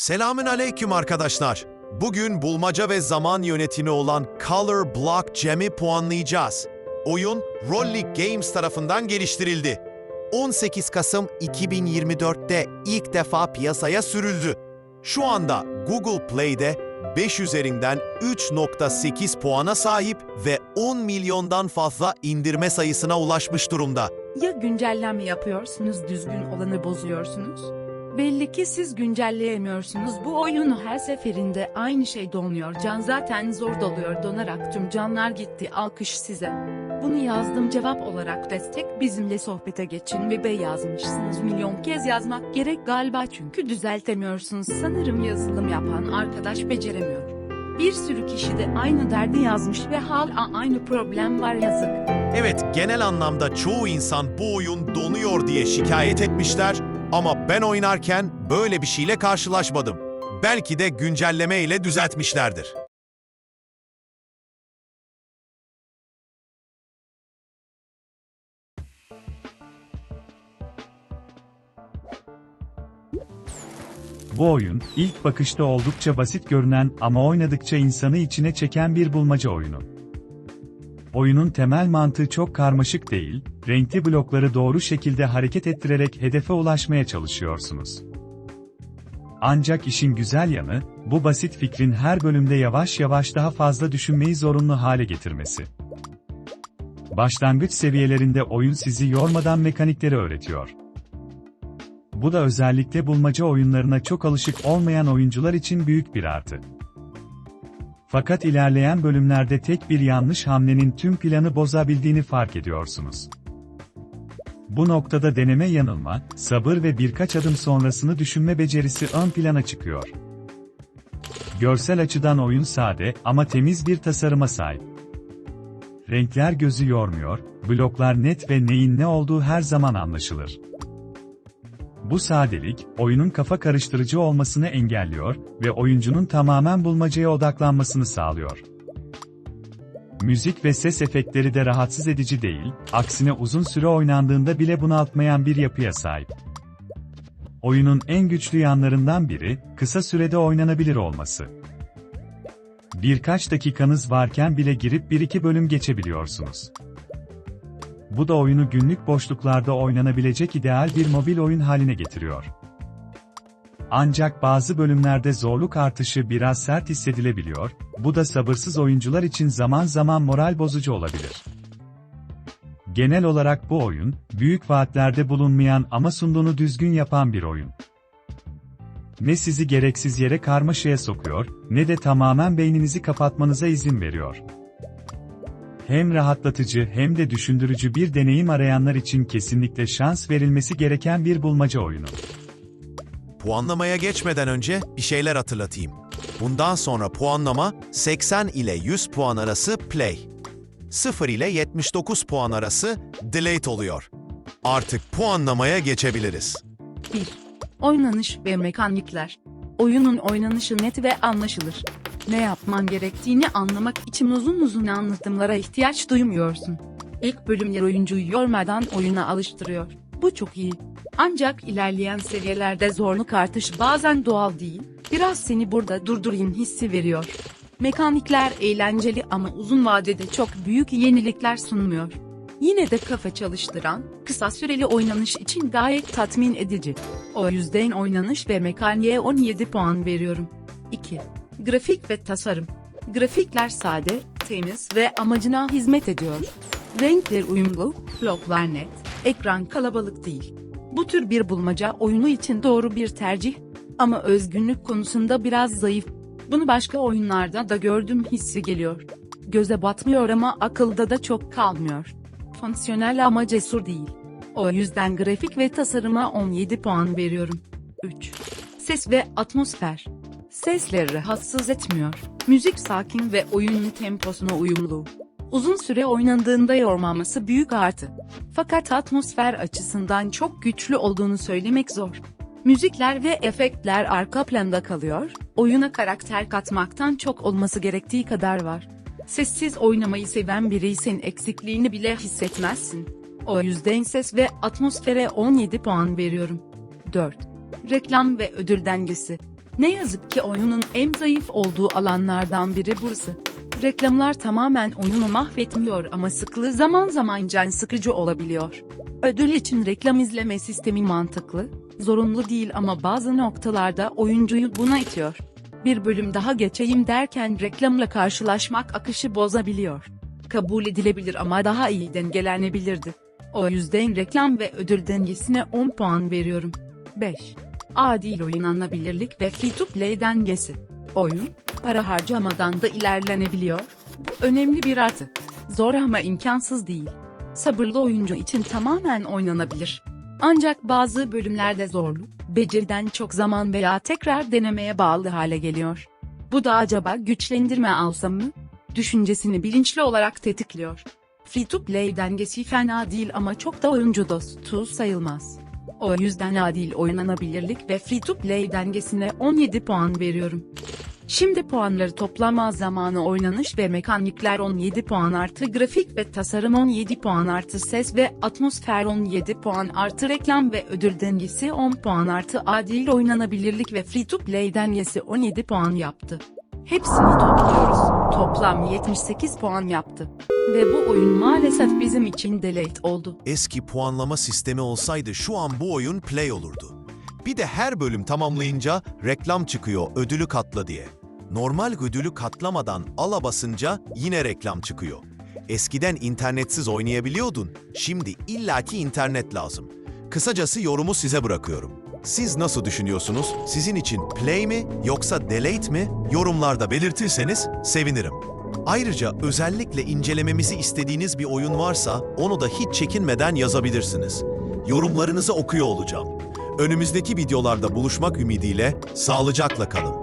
Selamün aleyküm arkadaşlar. Bugün bulmaca ve zaman yönetimi olan Color Block Gem'i puanlayacağız. Oyun Rollick Games tarafından geliştirildi. 18 Kasım 2024'te ilk defa piyasaya sürüldü. Şu anda Google Play'de 5 üzerinden 3.8 puana sahip ve 10 milyondan fazla indirme sayısına ulaşmış durumda. Ya güncelleme yapıyorsunuz düzgün olanı bozuyorsunuz? Belli ki siz güncelleyemiyorsunuz. Bu oyunu her seferinde aynı şey donuyor. Can zaten zor doluyor. Donarak tüm canlar gitti. Alkış size. Bunu yazdım. Cevap olarak destek bizimle sohbete geçin ve B yazmışsınız. Milyon kez yazmak gerek galiba çünkü düzeltemiyorsunuz. Sanırım yazılım yapan arkadaş beceremiyor. Bir sürü kişi de aynı derdi yazmış ve hala aynı problem var. Yazık. Evet, genel anlamda çoğu insan bu oyun donuyor diye şikayet etmişler ama ben oynarken böyle bir şeyle karşılaşmadım. Belki de güncelleme ile düzeltmişlerdir. Bu oyun, ilk bakışta oldukça basit görünen ama oynadıkça insanı içine çeken bir bulmaca oyunu. Oyunun temel mantığı çok karmaşık değil, renkli blokları doğru şekilde hareket ettirerek hedefe ulaşmaya çalışıyorsunuz. Ancak işin güzel yanı, bu basit fikrin her bölümde yavaş yavaş daha fazla düşünmeyi zorunlu hale getirmesi. Başlangıç seviyelerinde oyun sizi yormadan mekanikleri öğretiyor. Bu da özellikle bulmaca oyunlarına çok alışık olmayan oyuncular için büyük bir artı. Fakat ilerleyen bölümlerde tek bir yanlış hamlenin tüm planı bozabildiğini fark ediyorsunuz. Bu noktada deneme yanılma, sabır ve birkaç adım sonrasını düşünme becerisi ön plana çıkıyor. Görsel açıdan oyun sade ama temiz bir tasarıma sahip. Renkler gözü yormuyor, bloklar net ve neyin ne olduğu her zaman anlaşılır. Bu sadelik, oyunun kafa karıştırıcı olmasını engelliyor ve oyuncunun tamamen bulmacaya odaklanmasını sağlıyor. Müzik ve ses efektleri de rahatsız edici değil, aksine uzun süre oynandığında bile bunaltmayan bir yapıya sahip. Oyunun en güçlü yanlarından biri, kısa sürede oynanabilir olması. Birkaç dakikanız varken bile girip bir iki bölüm geçebiliyorsunuz. Bu da oyunu günlük boşluklarda oynanabilecek ideal bir mobil oyun haline getiriyor. Ancak bazı bölümlerde zorluk artışı biraz sert hissedilebiliyor, bu da sabırsız oyuncular için zaman zaman moral bozucu olabilir. Genel olarak bu oyun, büyük vaatlerde bulunmayan ama sunduğunu düzgün yapan bir oyun. Ne sizi gereksiz yere karmaşaya sokuyor, ne de tamamen beyninizi kapatmanıza izin veriyor hem rahatlatıcı hem de düşündürücü bir deneyim arayanlar için kesinlikle şans verilmesi gereken bir bulmaca oyunu. Puanlamaya geçmeden önce bir şeyler hatırlatayım. Bundan sonra puanlama 80 ile 100 puan arası play. 0 ile 79 puan arası delete oluyor. Artık puanlamaya geçebiliriz. 1. Oynanış ve mekanikler. Oyunun oynanışı net ve anlaşılır. Ne yapman gerektiğini anlamak için uzun uzun anlatımlara ihtiyaç duymuyorsun. İlk bölümler oyuncuyu yormadan oyuna alıştırıyor. Bu çok iyi. Ancak ilerleyen seviyelerde zorluk artış bazen doğal değil, biraz seni burada durdurayım hissi veriyor. Mekanikler eğlenceli ama uzun vadede çok büyük yenilikler sunmuyor. Yine de kafa çalıştıran, kısa süreli oynanış için gayet tatmin edici. O yüzden oynanış ve mekaniğe 17 puan veriyorum. 2. Grafik ve tasarım. Grafikler sade, temiz ve amacına hizmet ediyor. Renkler uyumlu, bloklar net, ekran kalabalık değil. Bu tür bir bulmaca oyunu için doğru bir tercih. Ama özgünlük konusunda biraz zayıf. Bunu başka oyunlarda da gördüm hissi geliyor. Göze batmıyor ama akılda da çok kalmıyor. Fonksiyonel ama cesur değil. O yüzden grafik ve tasarıma 17 puan veriyorum. 3. Ses ve atmosfer. Sesleri rahatsız etmiyor. Müzik sakin ve oyunun temposuna uyumlu. Uzun süre oynandığında yormaması büyük artı. Fakat atmosfer açısından çok güçlü olduğunu söylemek zor. Müzikler ve efektler arka planda kalıyor, oyuna karakter katmaktan çok olması gerektiği kadar var. Sessiz oynamayı seven biriysen eksikliğini bile hissetmezsin. O yüzden ses ve atmosfere 17 puan veriyorum. 4. Reklam ve ödül dengesi. Ne yazık ki oyunun en zayıf olduğu alanlardan biri burası. Reklamlar tamamen oyunu mahvetmiyor ama sıklığı zaman zaman can sıkıcı olabiliyor. Ödül için reklam izleme sistemi mantıklı, zorunlu değil ama bazı noktalarda oyuncuyu buna itiyor. Bir bölüm daha geçeyim derken reklamla karşılaşmak akışı bozabiliyor. Kabul edilebilir ama daha iyi dengelenebilirdi. O yüzden reklam ve ödül dengesine 10 puan veriyorum. 5. Adil oynanabilirlik ve free to play dengesi. Oyun, para harcamadan da ilerlenebiliyor. Bu önemli bir artı. Zor ama imkansız değil. Sabırlı oyuncu için tamamen oynanabilir. Ancak bazı bölümlerde zorlu, beceriden çok zaman veya tekrar denemeye bağlı hale geliyor. Bu da acaba güçlendirme alsam mı? Düşüncesini bilinçli olarak tetikliyor. Free to play dengesi fena değil ama çok da oyuncu dostu sayılmaz. O yüzden adil oynanabilirlik ve free to play dengesine 17 puan veriyorum. Şimdi puanları toplama zamanı oynanış ve mekanikler 17 puan artı grafik ve tasarım 17 puan artı ses ve atmosfer 17 puan artı reklam ve ödül dengesi 10 puan artı adil oynanabilirlik ve free to play dengesi 17 puan yaptı. Hepsini topluyoruz. Toplam 78 puan yaptı. Ve bu oyun maalesef bizim için delete oldu. Eski puanlama sistemi olsaydı şu an bu oyun play olurdu. Bir de her bölüm tamamlayınca reklam çıkıyor ödülü katla diye. Normal ödülü katlamadan ala basınca yine reklam çıkıyor. Eskiden internetsiz oynayabiliyordun, şimdi illaki internet lazım. Kısacası yorumu size bırakıyorum. Siz nasıl düşünüyorsunuz? Sizin için play mi yoksa delete mi? Yorumlarda belirtirseniz sevinirim. Ayrıca özellikle incelememizi istediğiniz bir oyun varsa onu da hiç çekinmeden yazabilirsiniz. Yorumlarınızı okuyor olacağım. Önümüzdeki videolarda buluşmak ümidiyle sağlıcakla kalın.